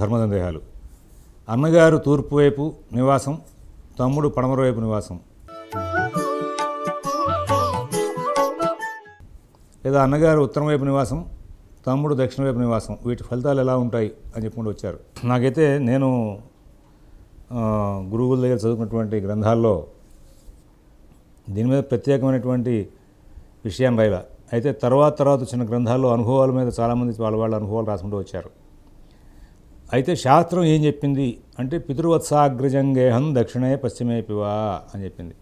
ధర్మ సందేహాలు అన్నగారు తూర్పు వైపు నివాసం తమ్ముడు పడమర వైపు నివాసం. లేదా అన్నగారు ఉత్తరం వైపు నివాసం తమ్ముడు దక్షిణ వైపు నివాసం. వీటి ఫలితాలు ఎలా ఉంటాయి అని చెప్పుకుంటూ వచ్చారు. నాకైతే నేను గురువుల దగ్గర చదువుకున్నటువంటి గ్రంథాల్లో దీని మీద ప్రత్యేకమైనటువంటి విషయాన్ని రాయల అయితే తర్వాత తర్వాత వచ్చిన గ్రంథాల్లో అనుభవాల మీద చాలామంది వాళ్ళ వాళ్ళ అనుభవాలు రాసుకుంటూ వచ్చారు. అయితే శాస్త్రం ఏం చెప్పింది? అంటే పితృవత్సాగ్రజంగేహం దక్షిణే పశ్చిమే పివా అని చెప్పింది.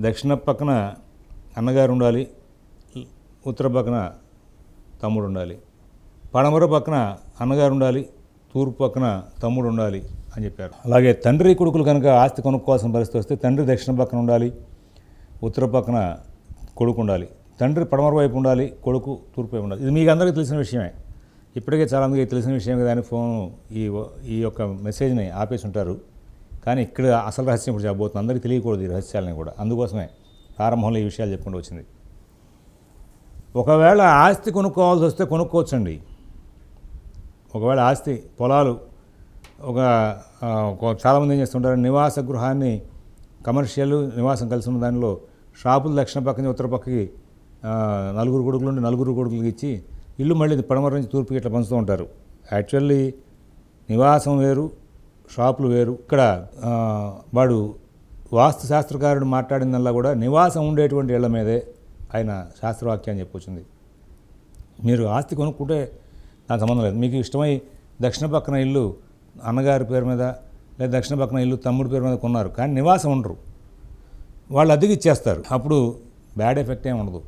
దక్షిణ పక్కన అన్నగారు ఉండాలి ఉత్తర పక్కన తమ్ముడు ఉండాలి పడమర పక్కన అన్నగారు ఉండాలి తూర్పు పక్కన తమ్ముడు ఉండాలి అని చెప్పారు. అలాగే తండ్రి కొడుకులు కనుక ఆస్తి కొనుక్కోవాల్సిన పరిస్థితి వస్తే తండ్రి దక్షిణ పక్కన ఉండాలి ఉత్తర పక్కన కొడుకు ఉండాలి తండ్రి పడమర వైపు ఉండాలి కొడుకు తూర్పు వైపు ఉండాలి. ఇది మీకు అందరికీ తెలిసిన విషయమే. ఇప్పటికే చాలామందికి తెలిసిన విషయం కానీ ఫోన్ ఈ ఈ యొక్క మెసేజ్ని ఆపేసి ఉంటారు కానీ ఇక్కడ అసలు రహస్యం ఇప్పుడు చెప్పబోతుంది అందరికీ తెలియకూడదు ఈ రహస్యాలని కూడా. అందుకోసమే ప్రారంభంలో ఈ విషయాలు చెప్పుకుంటూ వచ్చింది. ఒకవేళ ఆస్తి కొనుక్కోవాల్సి వస్తే కొనుక్కోవచ్చండి. ఒకవేళ ఆస్తి పొలాలు ఒక చాలామంది ఏం చేస్తుంటారు నివాస గృహాన్ని కమర్షియల్ నివాసం కలిసి ఉన్న దానిలో షాపులు దక్షిణ పక్కన ఉత్తర పక్కకి నలుగురు కొడుకులు ఉండి నలుగురు కొడుకులకి ఇచ్చి ఇల్లు మళ్ళీ పడమర నుంచి తూర్పుకి ఇట్లా పంచుతూ ఉంటారు. యాక్చువల్లీ నివాసం వేరు షాపులు వేరు. ఇక్కడ వాడు వాస్తు శాస్త్రకారుడు మాట్లాడిందల్లా కూడా నివాసం ఉండేటువంటి ఇళ్ళ మీదే ఆయన శాస్త్రవాక్యాన్ని చెప్పొచ్చింది మీరు ఆస్తి కొనుక్కుంటే నాకు సంబంధం లేదు. మీకు ఇష్టమై దక్షిణ పక్కన ఇల్లు అన్నగారి పేరు మీద లేదా దక్షిణ పక్కన ఇల్లు తమ్ముడి పేరు మీద కొన్నారు. కానీ నివాసం ఉండరు. వాళ్ళు అద్దెకి ఇచ్చేస్తారు. అప్పుడు బ్యాడ్ ఎఫెక్ట్ ఏమి ఉండదు.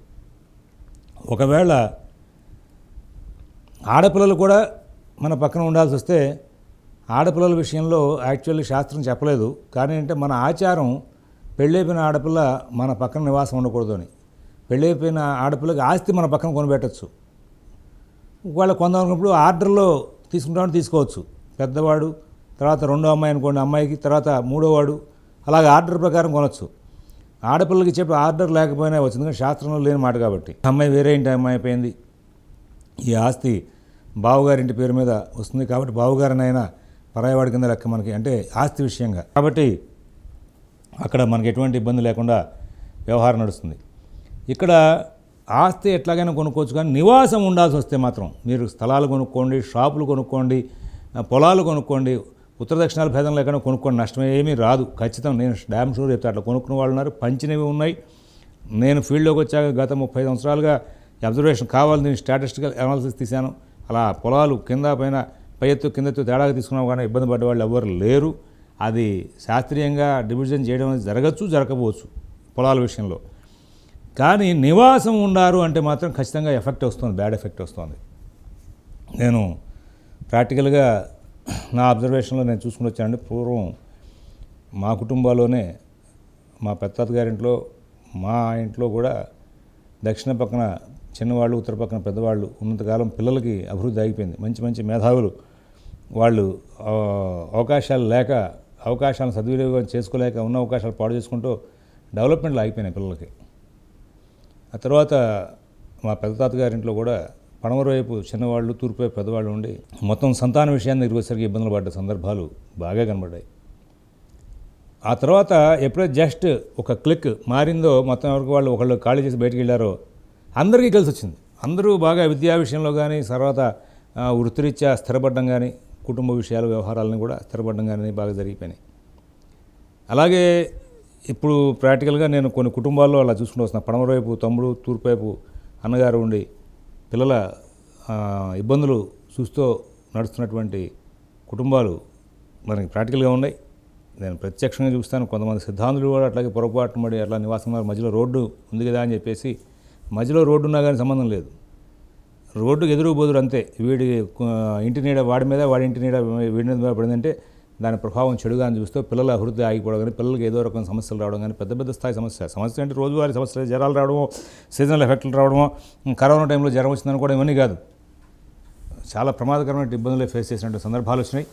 ఒకవేళ ఆడపిల్లలు కూడా మన పక్కన ఉండాల్సి వస్తే ఆడపిల్లల విషయంలో యాక్చువల్లీ శాస్త్రం చెప్పలేదు. కానీ అంటే మన ఆచారం పెళ్ళైపోయిన ఆడపిల్ల మన పక్కన నివాసం ఉండకూడదు అని. పెళ్ళైపోయిన ఆడపిల్లకి ఆస్తి మన పక్కన కొనిపెట్టచ్చు. ఒకవేళ కొందామనుకున్నప్పుడు ఆర్డర్లో తీసుకుంటామని తీసుకోవచ్చు. పెద్దవాడు తర్వాత రెండో అమ్మాయి అనుకోండి అమ్మాయికి తర్వాత మూడోవాడు అలాగే ఆర్డర్ ప్రకారం కొనవచ్చు ఆడపిల్లకి చెప్పి ఆర్డర్ లేకపోయినా వచ్చింది కానీ శాస్త్రంలో లేని మాట కాబట్టి. అమ్మాయి వేరే ఇంటి అమ్మాయి అయిపోయింది. ఈ ఆస్తి బావుగారింటి పేరు మీద వస్తుంది కాబట్టి బావుగారినైనా పరాయవాడి కింద లెక్క మనకి అంటే ఆస్తి విషయంగా. కాబట్టి అక్కడ మనకి ఎటువంటి ఇబ్బంది లేకుండా వ్యవహారం నడుస్తుంది. ఇక్కడ ఆస్తి ఎట్లాగైనా కొనుక్కోవచ్చు కానీ నివాసం ఉండాల్సి వస్తే మాత్రం మీరు స్థలాలు కొనుక్కోండి షాపులు కొనుక్కోండి పొలాలు కొనుక్కోండి ఉత్తర దక్షిణాల భేదం లేకుండా కొనుక్కోండి నష్టం ఏమీ రాదు. ఖచ్చితం నేను డ్యామ్ షూర్ చెప్తా అట్లా కొనుక్కున్న వాళ్ళు ఉన్నారు పంచినవి ఉన్నాయి. నేను ఫీల్డ్లోకి వచ్చాక గత ముప్పై సంవత్సరాలుగా అబ్జర్వేషన్ కావాలి నేను స్టాటిస్టికల్ అనాలిసిస్ తీశాను. అలా పొలాలు కింద పైన పై ఎత్తు కింద ఎత్తు తేడాగా తీసుకున్నాం కానీ ఇబ్బంది పడ్డవాళ్ళు ఎవరు లేరు. అది శాస్త్రీయంగా డివిజన్ చేయడం అనేది జరగచ్చు జరగకపోవచ్చు పొలాల విషయంలో. కానీ నివాసం ఉండారు అంటే మాత్రం ఖచ్చితంగా ఎఫెక్ట్ వస్తుంది బ్యాడ్ ఎఫెక్ట్ వస్తుంది. నేను ప్రాక్టికల్గా నా అబ్జర్వేషన్లో నేను చూసుకుని వచ్చానండి. పూర్వం మా కుటుంబాల్లోనే మా పెత్తాత గారింట్లో మా ఇంట్లో కూడా దక్షిణ పక్కన చిన్నవాళ్ళు ఉత్తర పక్కన పెద్దవాళ్ళు ఉన్నంతకాలం పిల్లలకి అభివృద్ధి ఆగిపోయింది. మంచి మంచి మేధావులు. వాళ్ళు అవకాశాలు లేక అవకాశాలను సద్వినియోగం చేసుకోలేక ఉన్న అవకాశాలు పాడు చేసుకుంటూ డెవలప్మెంట్లు ఆగిపోయినాయి పిల్లలకి. ఆ తర్వాత మా పెద్ద తాతగారింట్లో కూడా పడమర వైపు చిన్నవాళ్ళు తూర్పు వైపు పెద్దవాళ్ళు ఉండి మొత్తం సంతాన విషయాన్ని దగ్గరికి ఇబ్బందులు పడ్డ సందర్భాలు బాగా కనబడ్డాయి. ఆ తర్వాత ఎప్పుడైతే జస్ట్ ఒక క్లిక్ మారిందో మొత్తం ఎవరికి వాళ్ళు ఒకళ్ళు ఖాళీ చేసి బయటికి వెళ్ళారో అందరికీ కలిసి వచ్చింది. అందరూ బాగా విద్యా విషయంలో కానీ తర్వాత వృత్తిరీత్యా స్థిరపడడం కానీ కుటుంబ విషయాలు వ్యవహారాలను కూడా స్థిరపడడం కానీ బాగా జరిగిపోయినాయి. అలాగే ఇప్పుడు ప్రాక్టికల్గా నేను కొన్ని కుటుంబాల్లో అలా చూసుకుంటూ వస్తున్నాను పడమర వైపు తమ్ముడు తూర్పు వైపు అన్నగారు ఉండి పిల్లల ఇబ్బందులు చూస్తూ నడుస్తున్నటువంటి కుటుంబాలు మనకి ప్రాక్టికల్గా ఉన్నాయి. నేను ప్రత్యక్షంగా చూస్తాను కొంతమంది సిద్ధాంతులు కూడా అట్లాగే పొరపాటు మడి అట్లా నివాసం మధ్యలో రోడ్డు ఉంది కదా అని చెప్పేసి మధ్యలో రోడ్డు ఉన్నా కానీ సంబంధం లేదు. రోడ్డుకి ఎదురు బోదురు అంతే. వీడి ఇంటి నీడ వాడి మీద వాడి ఇంటి నీడ వీడి మీద పడిందంటే దాని ప్రభావం చెడుగా అని చూస్తూ పిల్లల అభివృద్ధి ఆగిపోవడం కానీ పిల్లలకి ఏదో రకం సమస్యలు రావడం కానీ పెద్ద పెద్ద స్థాయి సమస్య. సమస్య అంటే రోజువారీ సమస్యలు. జ్వరాలు రావడమో సీజనల్ ఎఫెక్ట్లు రావడమో కరోనా టైంలో జ్వరం వచ్చిందని కూడా ఇవన్నీ కాదు. చాలా ప్రమాదకరమైన ఇబ్బందులు ఫేస్ చేసినటువంటి సందర్భాలు వచ్చినాయి.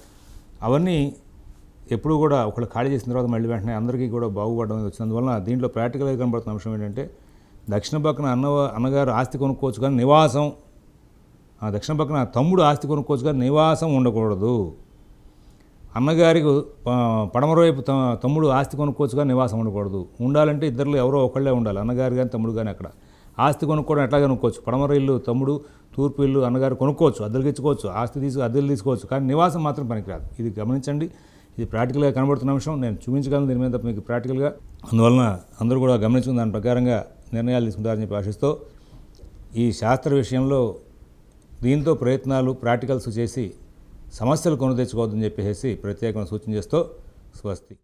అవన్నీ ఎప్పుడు కూడా ఒకళ్ళు ఖాళీ చేసిన తర్వాత మళ్ళీ వెంటనే అందరికీ కూడా బాగుపడడం వచ్చినందువల్ల దీంట్లో ప్రాక్టికల్గా కనబడుతున్న అంశం ఏంటంటే దక్షిణ పక్కన అన్న అన్నగారు ఆస్తి కొనుక్కోవచ్చు కానీ నివాసం ఆ దక్షిణ పక్కన తమ్ముడు ఆస్తి కొనుక్కోవచ్చు కానీ నివాసం ఉండకూడదు. అన్నగారికి పడమరవైపు పడమర వైపు తమ్ముడు ఆస్తి కొనుక్కోవచ్చు కానీ నివాసం ఉండకూడదు. ఉండాలంటే ఇద్దరు ఎవరో ఒకళ్ళే ఉండాలి అన్నగారు కానీ తమ్ముడు కానీ అక్కడ. ఆస్తి కొనుక్కోవడం ఎట్లా కొనుక్కోవచ్చు. పడమర ఇల్లు తమ్ముడు తూర్పు ఇల్లు అన్నగారు కొనుక్కోవచ్చు అద్దెలకు ఆస్తి తీసు అద్దెలు తీసుకోవచ్చు కానీ నివాసం మాత్రం పనికిరాదు. ఇది గమనించండి. ఇది ప్రాక్టికల్గా కనబడుతున్న అంశం. నేను చూపించగలను దీని మీద మీకు ప్రాక్టికల్గా. అందువలన అందరూ కూడా గమనించుకుని దాని ప్రకారంగా నిర్ణయాలు తీసుకుంటారని చెప్పి ఆశిస్తూ ఈ శాస్త్ర విషయంలో దీంతో ప్రయత్నాలు ప్రాక్టికల్స్ చేసి సమస్యలు కొని తెచ్చుకోవద్దని చెప్పేసి ప్రత్యేకంగా సూచన చేస్తూ స్వస్తి.